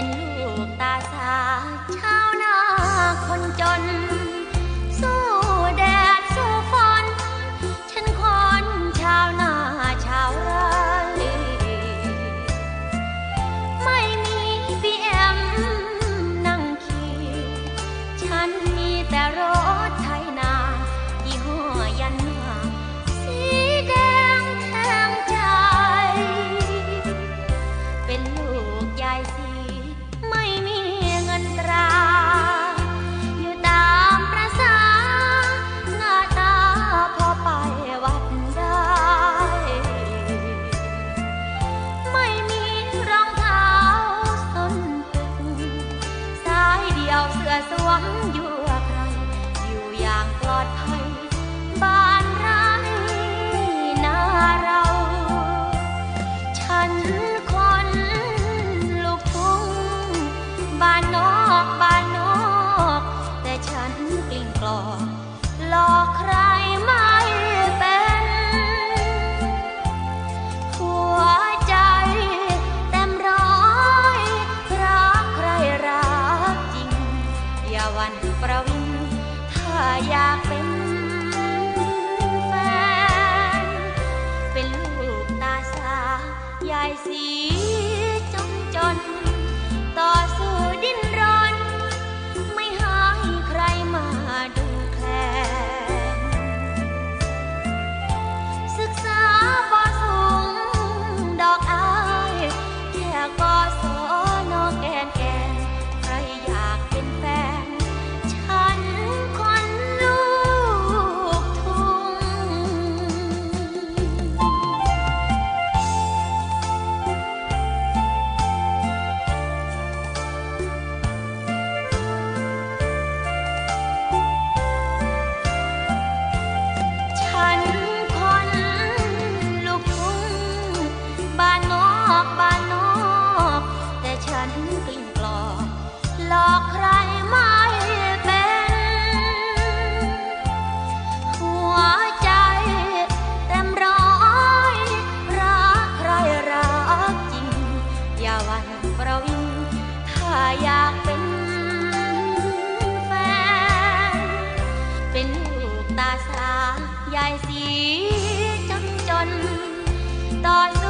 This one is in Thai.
เป็นลูกตาสาชาวนาคนจน สู้แดดสู้ฝนฉันคนชาวนาชาวไร่ไม่มีพีเอ็มนั่งขี่ฉันมีแต่รถไถนายี่ห้อยันนาสีแดงแทงใจ เป็นลูกยายสี เสื้อสวมอยู่ใครอยู่อย่างปลอดภัย อยากเป็นแฟน เป็นลูกตาสายายสีจนจนต่อ ta